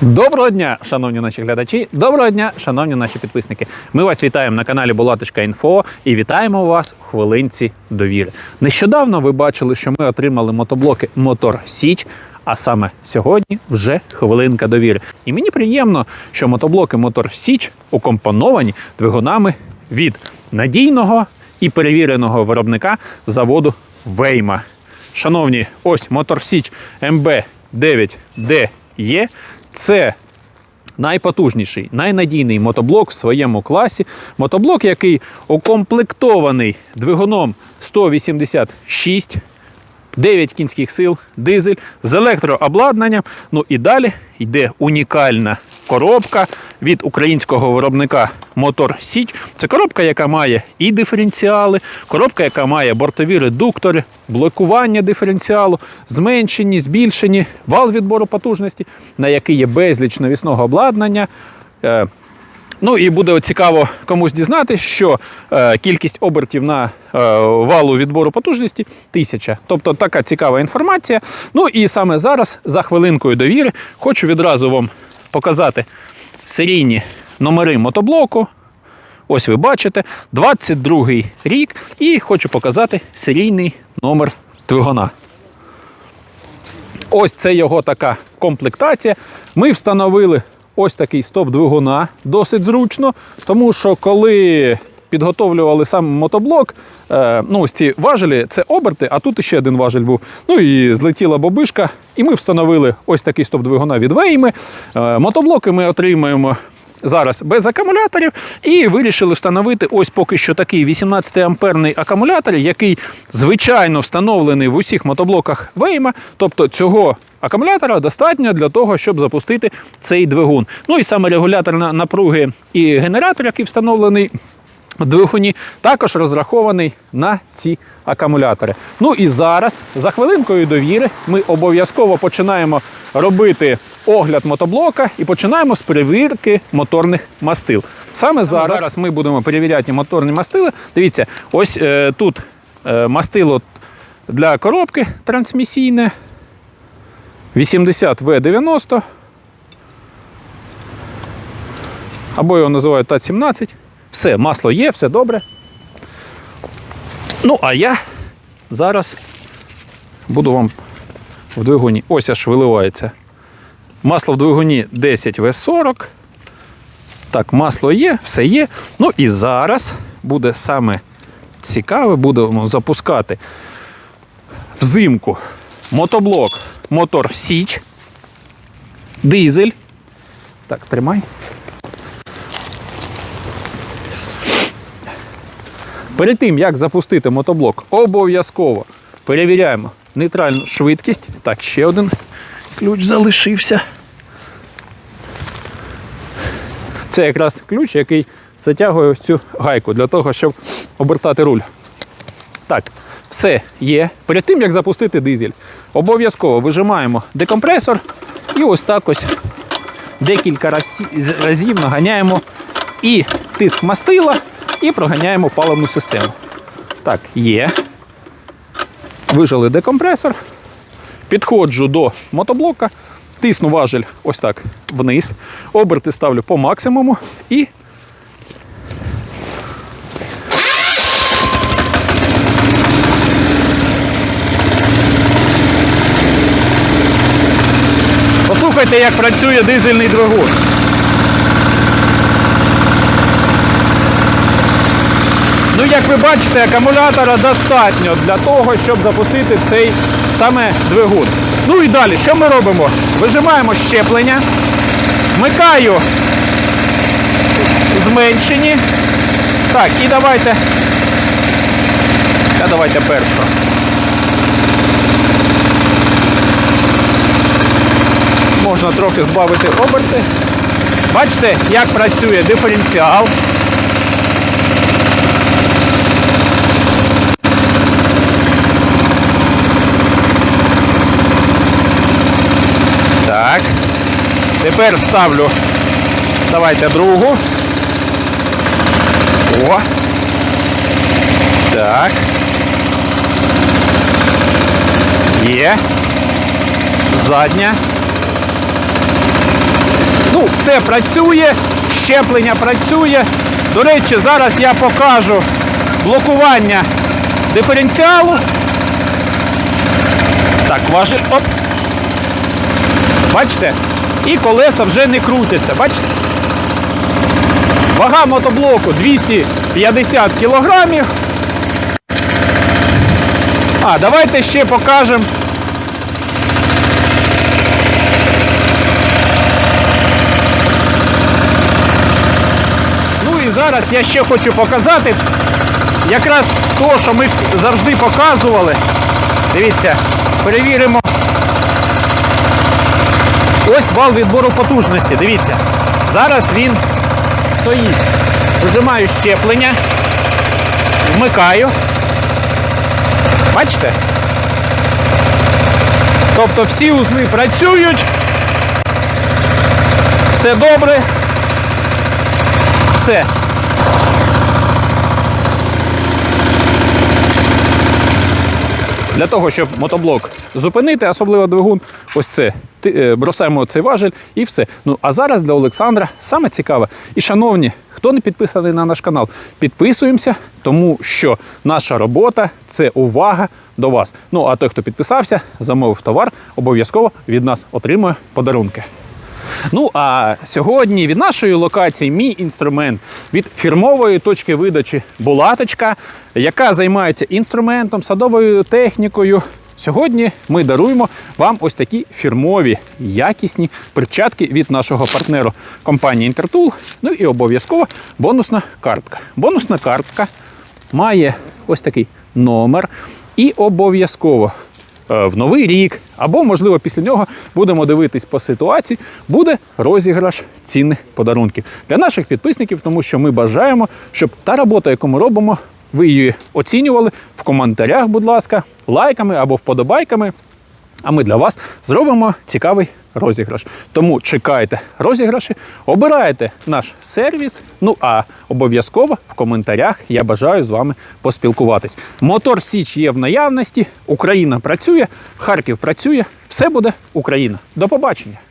Доброго дня, шановні наші глядачі. Доброго дня, шановні наші підписники. Ми вас вітаємо на каналі Булаточка.Інфо і вітаємо вас в хвилинці довіри. Нещодавно ви бачили, що ми отримали мотоблоки Мотор Січ. А саме сьогодні вже хвилинка довіри. І мені приємно, що мотоблоки Мотор Січ укомпоновані двигунами від надійного і перевіреного виробника заводу Вейма. Шановні, ось Мотор Січ МБ9DE. Це найпотужніший, найнадійний мотоблок в своєму класі. Мотоблок, який укомплектований двигуном 186, 9 кінських сил, дизель з електрообладнанням. Ну і далі йде унікальна коробка від українського виробника Мотор Січ. Це коробка, яка має і диференціали, коробка, яка має бортові редуктори, блокування диференціалу, зменшені, збільшені, вал відбору потужності, на який є безліч навісного обладнання. Ну і буде цікаво комусь дізнатися, що е, кількість обертів на е, валу відбору потужності тисяча. Тобто така цікава інформація. Ну і саме зараз, за хвилинкою довіри, хочу відразу вам показати серійні номери мотоблоку. Ось ви бачите, 22-й рік, і хочу показати серійний номер двигуна. Ось це його така комплектація. Ми встановили ось такий стоп двигуна досить зручно, тому що коли підготовлювали сам мотоблок, е, ну ось ці важелі це оберти, а тут ще один важель був. Ну і злетіла бобишка, і ми встановили ось такий стоп двигуна від Вейми. Е, мотоблоки ми отримаємо. Зараз без акумуляторів, і вирішили встановити ось поки що такий 18 амперний акумулятор, який звичайно встановлений в усіх мотоблоках Вейма. Тобто цього акумулятора достатньо для того, щоб запустити цей двигун. Ну і саме регулятор напруги і генератор, який встановлений в двигуні, також розрахований на ці акумулятори. Ну і зараз, за хвилинкою довіри, ми обов'язково починаємо робити огляд мотоблока і починаємо з перевірки моторних мастил. Саме зараз, зараз ми будемо перевіряти моторні мастили. Дивіться, ось е, тут е, мастило для коробки трансмісійне 80В90. Або його називають ТАТ-17. Все, масло є, все добре. Ну, а я зараз буду вам в двигуні. Ось аж виливається. Масло в двигуні 10В40. Так, масло є, все є. Ну і зараз буде саме цікаве, будемо запускати взимку мотоблок, мотор Січ, дизель. Так, тримай. Перед тим, як запустити мотоблок, обов'язково перевіряємо нейтральну швидкість. Так, ще один ключ залишився. Це якраз ключ, який затягує ось цю гайку для того, щоб обертати руль. Так, все є. Перед тим, як запустити дизель, обов'язково вижимаємо декомпресор і ось так ось декілька разів наганяємо і тиск мастила, і проганяємо паливну систему. Так, є. Вижали декомпресор. Підходжу до мотоблока, тисну важель ось так вниз. Оберти ставлю по максимуму і. Послухайте, як працює дизельний двигун. Ну, як ви бачите, акумулятора достатньо для того, щоб запустити цей саме двигун. Ну і далі, що ми робимо? Вижимаємо щеплення, вмикаю зменшені. Так, і давайте. Та давайте першу. Можна трохи збавити оберти. Бачите, як працює диференціал. Так. Тепер ставлю. Давайте другу. О. Так. Є. Задня. Ну, все працює, щеплення працює. До речі, зараз я покажу блокування диференціалу. Так, важель. Оп. Бачите? І колеса вже не крутяться. Бачите? Вага мотоблоку 250 кілограмів. А, давайте ще покажемо. Ну і зараз я ще хочу показати якраз то, що ми завжди показували. Дивіться, перевіримо. Ось вал відбору потужності. Дивіться. Зараз він стоїть. Вижимаю щеплення, вмикаю. Бачите? Тобто всі узли працюють. Все добре. Все. Для того, щоб мотоблок зупинити, особливо двигун, ось це. Е, Бросаємо цей важель і все. Ну а зараз для Олександра саме цікаве. І шановні, хто не підписаний на наш канал, підписуємося, тому що наша робота це увага до вас. Ну а той, хто підписався, замовив товар, обов'язково від нас отримує подарунки. Ну а сьогодні від нашої локації мій інструмент від фірмової точки видачі Булаточка, яка займається інструментом, садовою технікою. Сьогодні ми даруємо вам ось такі фірмові якісні перчатки від нашого партнеру компанії Інтертул. Ну і обов'язково бонусна картка. Бонусна картка має ось такий номер і обов'язково в новий рік, або, можливо, після нього будемо дивитись по ситуації, буде розіграш цінних подарунків для наших підписників, тому що ми бажаємо, щоб та робота, яку ми робимо, ви її оцінювали в коментарях, будь ласка, лайками або вподобайками. А ми для вас зробимо цікавий розіграш. Тому чекайте розіграші, обирайте наш сервіс. Ну а обов'язково в коментарях я бажаю з вами поспілкуватись. Мотор Січ є в наявності, Україна працює, Харків працює. Все буде Україна. До побачення!